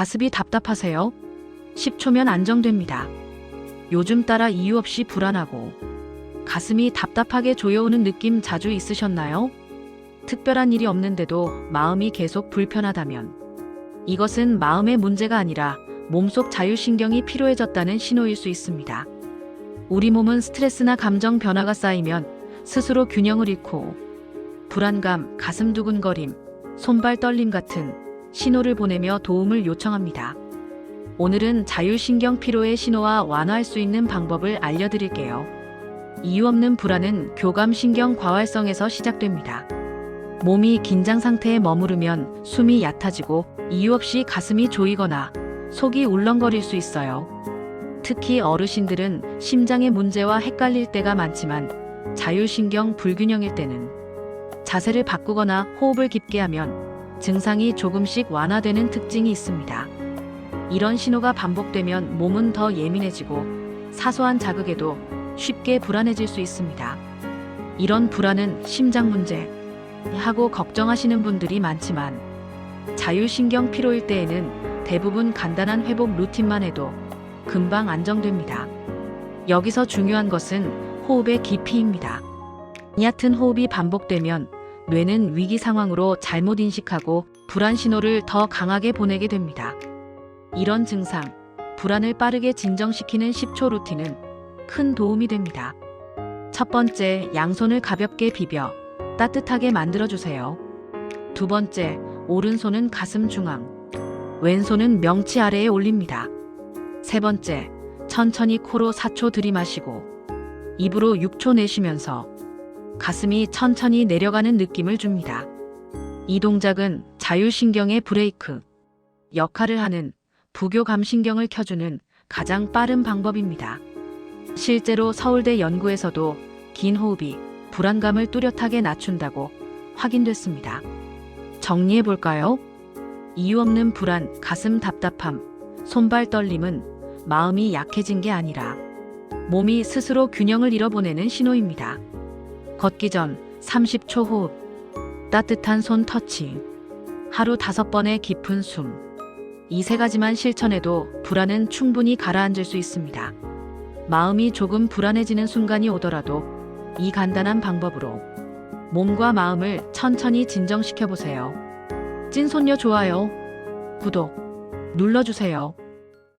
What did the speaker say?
가슴이 답답하세요? 10초면 안정됩니다. 요즘 따라 이유 없이 불안하고 가슴이 답답하게 조여오는 느낌 자주 있으셨나요? 특별한 일이 없는데도 마음이 계속 불편하다면 이것은 마음의 문제가 아니라 몸속 자율신경이 피로해졌다는 신호일 수 있습니다. 우리 몸은 스트레스나 감정 변화가 쌓이면 스스로 균형을 잃고 불안감, 가슴 두근거림, 손발 떨림 같은 신호를 보내며 도움을 요청합니다. 오늘은 자율신경 피로의 신호와 완화할 수 있는 방법을 알려드릴게요. 이유 없는 불안은 교감신경 과활성에서 시작됩니다. 몸이 긴장 상태에 머무르면 숨이 얕아지고 이유 없이 가슴이 조이거나 속이 울렁거릴 수 있어요. 특히 어르신들은 심장의 문제와 헷갈릴 때가 많지만 자율신경 불균형일 때는 자세를 바꾸거나 호흡을 깊게 하면 증상이 조금씩 완화되는 특징이 있습니다. 이런 신호가 반복되면 몸은 더 예민해지고 사소한 자극에도 쉽게 불안해질 수 있습니다. 이런 불안은 심장 문제 하고 걱정하시는 분들이 많지만 자율신경 피로일 때에는 대부분 간단한 회복 루틴만 해도 금방 안정됩니다. 여기서 중요한 것은 호흡의 깊이입니다. 얕은 호흡이 반복되면 뇌는 위기 상황으로 잘못 인식하고 불안 신호를 더 강하게 보내게 됩니다. 이런 증상, 불안을 빠르게 진정시키는 10초 루틴은 큰 도움이 됩니다. 첫 번째, 양손을 가볍게 비벼 따뜻하게 만들어주세요. 두 번째, 오른손은 가슴 중앙, 왼손은 명치 아래에 올립니다. 세 번째, 천천히 코로 4초 들이마시고 입으로 6초 내쉬면서 가슴이 천천히 내려가는 느낌을 줍니다. 이 동작은 자율신경의 브레이크 역할을 하는 부교감신경을 켜주는 가장 빠른 방법입니다. 실제로 서울대 연구에서도 긴 호흡이 불안감을 뚜렷하게 낮춘다고 확인됐습니다. 정리해 볼까요? 이유 없는 불안, 가슴 답답함, 손발 떨림은 마음이 약해진 게 아니라 몸이 스스로 균형을 잃어보내는 신호입니다. 걷기 전 30초 호흡, 따뜻한 손 터치, 하루 다섯 번의 깊은 숨. 이 세 가지만 실천해도 불안은 충분히 가라앉을 수 있습니다. 마음이 조금 불안해지는 순간이 오더라도 이 간단한 방법으로 몸과 마음을 천천히 진정시켜 보세요. 찐손녀 좋아요, 구독 눌러주세요.